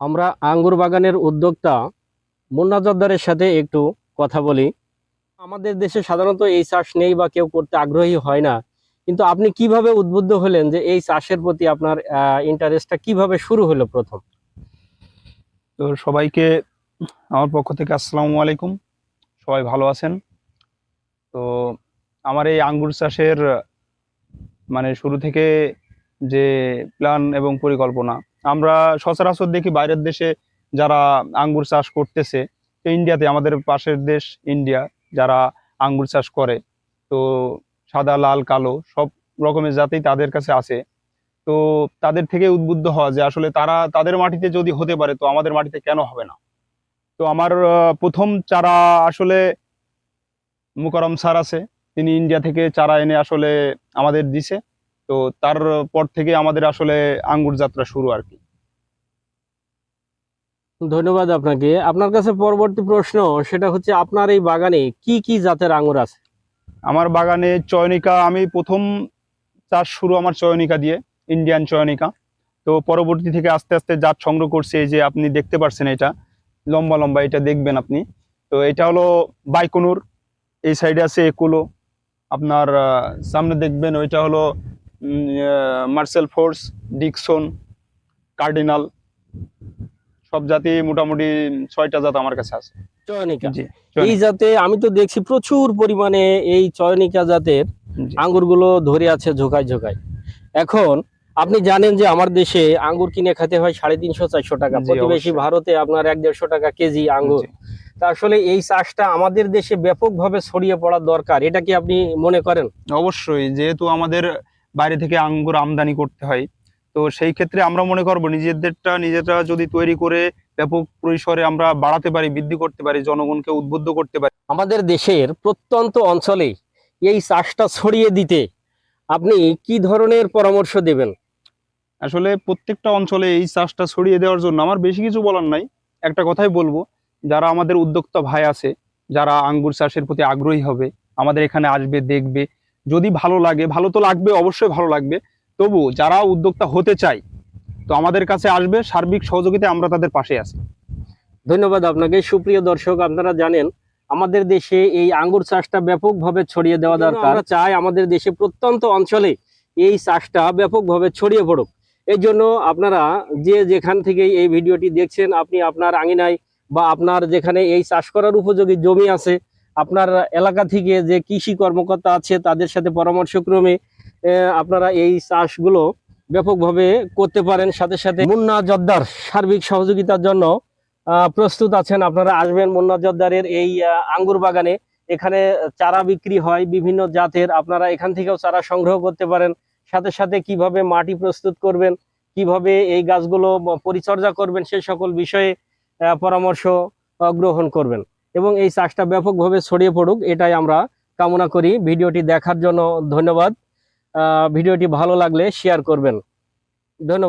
আমরা আঙ্গুর বাগানের উদ্যোক্তা মুন্না জর্দারের সাথে একটু কথা বলি। আমাদের দেশে সাধারণত এই চাষ নেই বা কেউ করতে আগ্রহী হয় না। কিন্তু আপনি কীভাবে উদ্বুদ্ধ হলেন যে এই চাষের প্রতি আপনার ইন্টারেস্টটা কীভাবে শুরু হলো প্রথম? তো সবাইকে আমার পক্ষ থেকে আসসালামু আলাইকুম। সবাই ভালো আছেন? তো আমার এই আঙ্গুর চাষের মানে শুরু থেকে যে প্ল্যান এবং পরিকল্পনা আমরা সচরাচর দেখি বাইরের দেশে যারা আঙ্গুর চাষ করতেছে, তো ইন্ডিয়াতে আমাদের পাশের দেশ ইন্ডিয়া যারা আঙ্গুর চাষ করে, তো সাদা, লাল, কালো সব রকমের জাতেই তাদের কাছে আছে। তো তাদের থেকে উদ্বুদ্ধ হওয়া যে আসলে তারা তাদের মাটিতে যদি হতে পারে, তো আমাদের মাটিতে কেন হবে না? তো আমার প্রথম চারা আসলে মুকারম স্যার আছে, তিনি ইন্ডিয়া থেকে চারা এনে আসলে আমাদের দিছে। তো তার পর থেকে আমাদের আসলে আঙ্গুর যাত্রা শুরু আর কি। ধন্যবাদ আপনাকে। আপনার কাছে পরবর্তী প্রশ্ন সেটা হচ্ছে আপনার এই বাগানে কি কি জাতের আঙ্গুর আছে? আমার বাগানে চয়নিকা আমি প্রথম চাষ শুরু আমার চয়নিকা দিয়ে ইন্ডিয়ান চয়নিকা। তো পরবর্তী থেকে আস্তে আস্তে জাত সংগ্রহ করছে এই যে আপনি দেখতে পাচ্ছেন এটা লম্বা লম্বা এটা দেখবেন আপনি। তো এটা হলো বাইকনুর এই সাইডে আছে একুলো আপনার সামনে দেখবেন ওইটা হলো মার্সেল ফোর্স ডিকসন কার্ডিনাল সব জাতি মোটামুটি ছয়টা জাত আমার কাছে আছে। চয়নিকা। এই জাতে আমি তো দেখছি প্রচুর পরিমাণে এই চয়নিকা জাতের। আঙ্গুরগুলো ধরে আছে ঝোকায় ঝোকায়। এখন আপনি জানেন যে আমার দেশে আঙ্গুর কিনে খেতে হয় সাড়ে তিনশো চারশো টাকা। প্রতিবেশী ভারতে আপনার এক দেড়শো টাকা কেজি আঙ্গুর। তা আসলে এই চাষটা আমাদের দেশে ব্যাপকভাবে ছড়িয়ে পড়ার দরকার এটা কি আপনি মনে করেন? অবশ্যই যেহেতু আমাদের বাইরে থেকে আঙ্গুর আমদানি করতে হয়। তো সেই ক্ষেত্রে আমরা মনে করব নিজেদেরটা নিজেরা যদি তৈরি করে ব্যাপক পরিসরে আমরা বাড়াতে পারি বৃদ্ধি করতে পারি জনগণকে উদ্বুদ্ধ করতে পারি। আমাদের দেশের প্রত্যন্ত অঞ্চলে এই চাষটা ছড়িয়ে দিতে আপনি কি ধরনের পরামর্শ দেবেন? আসলে প্রত্যেকটা অঞ্চলে এই চাষটা ছড়িয়ে দেওয়ার জন্য আমার বেশি কিছু বলার নাই। একটা কথাই বলব যারা আমাদের উদ্যোক্তা ভাই আছে যারা আঙ্গুর চাষের প্রতি আগ্রহী হবে আমাদের এখানে আসবে দেখবে যদি ভালো লাগে ভালো তো লাগবে অবশ্যই ভালো লাগবে। তবু যারা উদ্যোক্তা হতে চায় তো আমাদের কাছে আসবে সার্বিক সহযোগিতায় আমরা তাদের পাশে আছি। ধন্যবাদ আপনাকে। সুপ্রিয় দর্শক আপনারা জানেন আমাদের দেশে এই আঙ্গুর চাষটা ব্যাপকভাবে ছড়িয়ে দেওয়া দরকার। চাই আমাদের দেশে প্রত্যন্ত অঞ্চলে এই চাষটা ব্যাপকভাবে ছড়িয়ে পড়ুক। এই জন্য আপনারা যে যেখান থেকে এই ভিডিওটি দেখছেন আপনি আপনার আঙিনায় বা আপনার যেখানে এই চাষ করার উপযোগী জমি আছে আপনার এলাকা থেকে যে কৃষি কর্মকর্তা আছে, তাদের সাথে পরামর্শক্রমে আপনারা এই চাষগুলো ব্যাপকভাবে করতে পারেন। সাথে সাথে মুন্না জর্দার সার্বিক সহযোগিতার জন্য প্রস্তুত আছেন। আপনারা আসবেন মুন্না জর্দারের এই আঙ্গুর বাগানে। এখানে চারা বিক্রি হয় বিভিন্ন জাতের। আপনারা এখান থেকেও চারা সংগ্রহ করতে পারেন। সাথে সাথে কীভাবে মাটি প্রস্তুত করবেন, কীভাবে এই গাছগুলো পরিচর্যা করবেন, সে সকল বিষয়ে পরামর্শ গ্রহণ করবেন। এবং এই চাষটা ব্যাপকভাবে ছড়িয়ে পড়ুক, এটাই আমরা কামনা করি। ভিডিওটি দেখার জন্য ধন্যবাদ। ভিডিওটি ভালো লাগলে শেয়ার করবেন। ধন্যবাদ।